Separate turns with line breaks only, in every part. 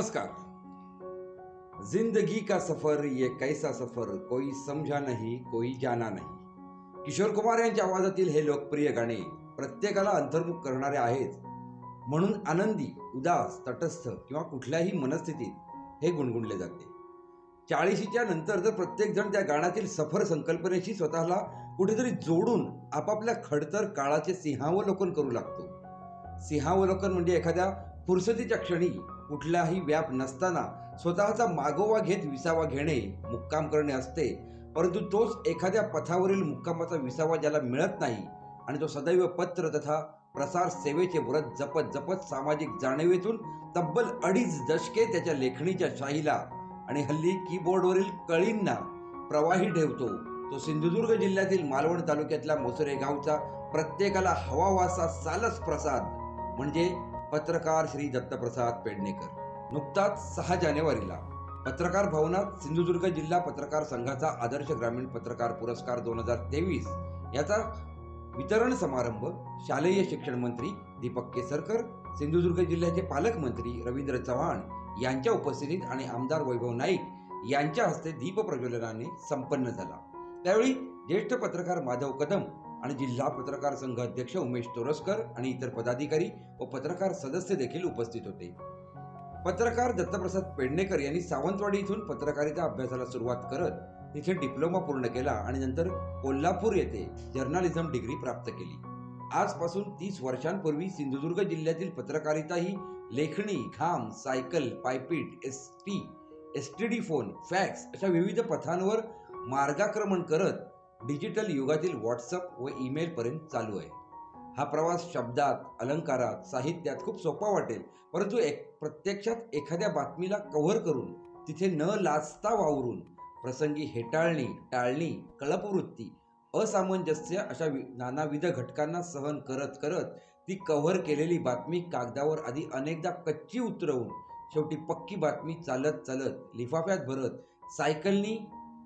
नमस्कार. जिंदगी का सफर ये कैसा सफर कोई समझा नहीं कोई जाना नाही. किशोर कुमार यांच्या आवाजातील हे लोकप्रिय गाणे प्रत्येकाला अंतर्मुख करणारे आहेत. म्हणून आनंदी उदास तटस्थ किंवा कुठल्याही मनस्थितीत हे गुणगुणले जाते. चाळीशीच्या नंतर जर प्रत्येक जण त्या गाण्यातील सफर संकल्पनेशी स्वतःला कुठेतरी जोडून आपापल्या खडतर काळाचे सिंहावलोकन करू लागतो. सिंहावलोकन म्हणजे एखाद्या फुरसतीच्या क्षणी कुठलाही व्याप नसताना स्वतःचा मागोवा घेत विसावा घेणे मुक्काम करणे असते. परंतु तोच एखाद्या पथावरील मुक्कामाचा विसावा ज्याला मिळत नाही आणि तो सदैव पत्र तथा प्रसार सेवेचे व्रत जपत जपत सामाजिक जाणीवेतून तब्बल अडीच दशके त्याच्या लेखणीच्या शाहीला आणि हल्ली कीबोर्डवरील कळींना प्रवाही ठेवतो. तो सिंधुदुर्ग जिल्ह्यातील मालवण तालुक्यातल्या मोसरे गावचा प्रत्येकाला हवावासा सालस प्रसाद म्हणजे पत्रकार श्री दत्तप्रसाद पेडणेकर. नुकताच सहा जानेवारीला पत्रकार भवनात सिंधुदुर्ग जिल्हा पत्रकार संघाचा आदर्श ग्रामीण पत्रकार पुरस्कार दोन हजार तेवीस याचा वितरण समारंभ शालेय शिक्षण मंत्री दीपक केसरकर सिंधुदुर्ग जिल्ह्याचे पालकमंत्री रवींद्र चव्हाण यांच्या उपस्थितीत आणि आमदार वैभव नाईक यांच्या हस्ते दीप प्रज्वलनाने संपन्न झाला. त्यावेळी ज्येष्ठ पत्रकार माधव कदम आणि जिल्हा पत्रकार संघ अध्यक्ष उमेश तोरसकर आणि इतर पदाधिकारी व पत्रकार सदस्य देखील उपस्थित होते. पत्रकार दत्तप्रसाद पेडणेकर यांनी सावंतवाडी इथून पत्रकारिता अभ्यासाला सुरुवात करत तिथे डिप्लोमा पूर्ण केला आणि नंतर कोल्हापूर येथे जर्नालिझम डिग्री प्राप्त केली. आजपासून तीस वर्षांपूर्वी सिंधुदुर्ग जिल्ह्यातील पत्रकारिता ही लेखणी घाम सायकल पायपीट S T S T D phone fax अशा विविध पथांवर मार्गाक्रमण करत डिजिटल युगातील व्हॉट्सअप व ईमेलपर्यंत चालू आहे. हा प्रवास शब्दात अलंकारात साहित्यात खूप सोपा वाटेल परंतु एक प्रत्यक्षात एखाद्या बातमीला कव्हर करून तिथे न लाजता वावरून प्रसंगी हेटाळणी टाळणी कळपवृत्ती असामंजस्य अशा वि- नानाविध घटकांना सहन करत करत ती कव्हर केलेली बातमी कागदावर आधी अनेकदा कच्ची उतरवून शेवटी पक्की बातमी चालत चालत लिफाफ्यात भरत सायकलनी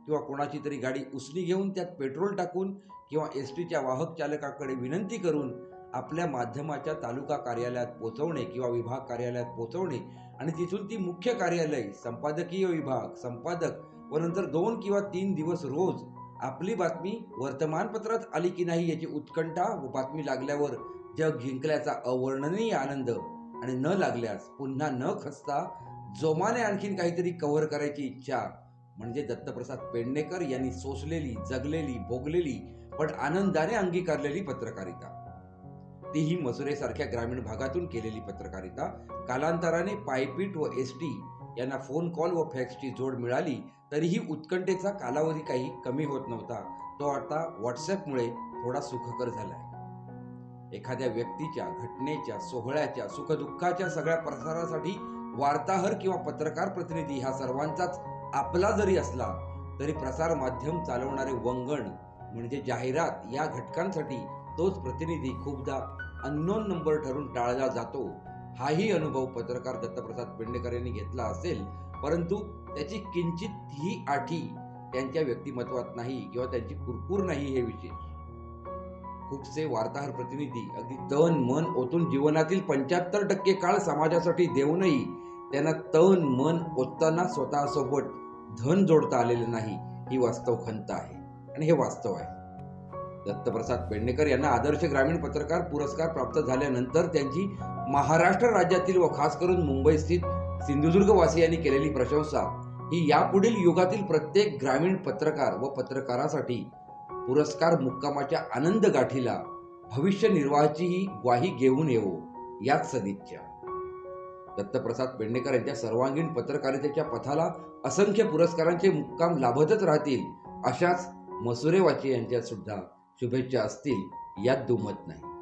किंवा कोणाची तरी गाडी उसली घेऊन त्यात पेट्रोल टाकून किंवा एस टीच्या वाहक चालकाकडे विनंती करून आपल्या माध्यमाच्या तालुका कार्यालयात पोचवणे किंवा विभाग कार्यालयात पोचवणे आणि तिथून ती मुख्य कार्यालय संपादकीय विभाग संपादक व नंतर दोन किंवा तीन दिवस रोज आपली बातमी वर्तमानपत्रात आली की नाही याची उत्कंठा व बातमी लागल्यावर जग जिंकल्याचा अवर्णनीय आनंद आणि न लागल्यास पुन्हा न खचता जोमाने आणखीन काहीतरी कव्हर करायची इच्छा म्हणजे दत्तप्रसाद पेडणेकर यांनी सोसलेली जगलेली भोगलेली पण आनंदाने अंगीकारलेली पत्रकारिता. तीही मसुरेसारख्या ग्रामीण भागातून केलेली पत्रकारिता. कालांतराने पायपीट व एस टी यांना फोन कॉल व फॅक्सची जोड मिळाली तरीही उत्कंठेचा कालावधी काही कमी होत नव्हता. तो आता व्हॉट्सॲपमुळे थोडा सुखकर झालाय. एखाद्या व्यक्तीच्या घटनेच्या सोहळ्याच्या सुखदुःखाच्या सगळ्या प्रसारासाठी वार्ताहर किंवा पत्रकार प्रतिनिधी ह्या सर्वांचाच आपला जरी असला तरी प्रसार माध्यम चालवणारे वंगण म्हणजे जाहिरात या घटकांसाठी तोच प्रतिनिधी खूपदा अननोन नंबर ठरून टाळला जातो. हाही अनुभव पत्रकार दत्तप्रसाद पेंडेकर यांनी घेतला असेल परंतु त्याची किंचित ही आठी त्यांच्या व्यक्तिमत्वात नाही किंवा त्यांची कुरकूर नाही हे विशेष. खूपसे वार्ताहर प्रतिनिधी अगदी तन मन ओतून जीवनातील पंच्याहत्तर टक्के काळ समाजासाठी देऊनही त्यांना तन मन ओतताना स्वतःसोबत धन जोडता आलेलं नाही ही वास्तव खंत आहे. आणि हे वास्तव आहे. दत्तप्रसाद पेडणेकर यांना आदर्श ग्रामीण पत्रकार पुरस्कार प्राप्त झाल्यानंतर त्यांची महाराष्ट्र राज्यातील व खास करून मुंबई स्थित सिंधुदुर्ग वासियांनी केलेली प्रशंसा ही यापुढील युगातील प्रत्येक ग्रामीण पत्रकार व पत्रकारासाठी पुरस्कार मुक्कामाच्या आनंद गाठीला भविष्य निर्वाहाचीही ग्वाही घेऊन येवो याच सदिच्छा. दत्तप्रसाद पेडणेकर यांच्या सर्वांगीण पत्रकारितेच्या पथाला असंख्य पुरस्कारांचे मुक्काम लाभतच राहतील अशाच मसुरेवाची यांच्या सुद्धा शुभेच्छा असतील यात दुमत नाही.